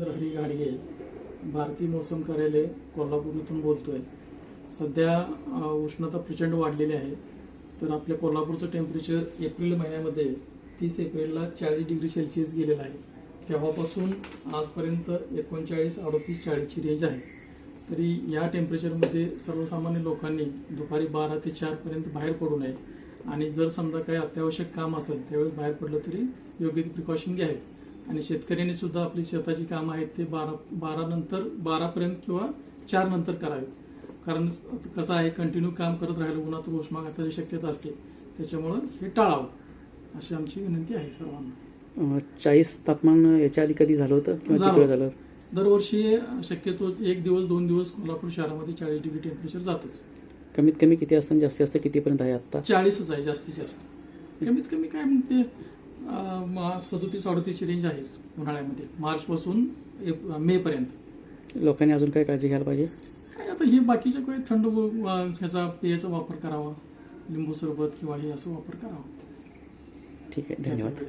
रवींद्र हरी घाडगे भारतीय मौसम कार्यालय कोल्हापूर इथून बोलतोय. सध्या उष्णता प्रचंड वाढलेली आहे. तर आपल्या कोल्हापूरचं टेम्परेचर एप्रिल महिन्यामध्ये तीस एप्रिलला चाळीस डिग्री सेल्सिअस गेलेलं आहे. तेव्हापासून आजपर्यंत एकोणचाळीस अडतीस चाळीसची रेंज आहे. तरी या टेम्परेचरमध्ये सर्वसामान्य लोकांनी दुपारी बारा ते चारपर्यंत बाहेर पडू नये. आणि जर समजा काही अत्यावश्यक काम असेल त्यावेळेस बाहेर पडलं तरी योग्य ती प्रिकॉशन घ्यावे. आणि शेतकऱ्यांनी सुद्धा आपली शेताची कामं आहेत ते बारा बारा नंतर बारापर्यंत किंवा चार नंतर करावेत. कारण कसं आहे कंटिन्यू काम करत राहिलं उन्हात उष्माघाताची शक्यता असते. त्याच्यामुळं हे टाळावं. अशी आमची विनंती आहे सर्वांना. चाळीस तापमान याच्या आधी कधी झालं होतं? किंवा झालं. दरवर्षी शक्यतो एक दिवस दोन दिवस कोल्हापूर शहरामध्ये चाळीस डिग्री टेम्परेचर जातच. कमीत कमी किती असतं आणि जास्तीत जास्त कितीपर्यंत आहे आत्ता? चाळीसच आहे जास्तीत जास्त. कमीत कमी काय म्हणते सदोतीस अडतीसची रेंज आहेच उन्हाळ्यामध्ये. मार्च पासून मे पर्यंत लोकांनी अजून काय काळजी घ्यायला पाहिजे? काय आता हे बाकीच्या काही थंड ह्याचा पेयाचा वापर करावा. लिंबू सरबत किंवा हे असं वापर करावा. ठीक आहे धन्यवाद.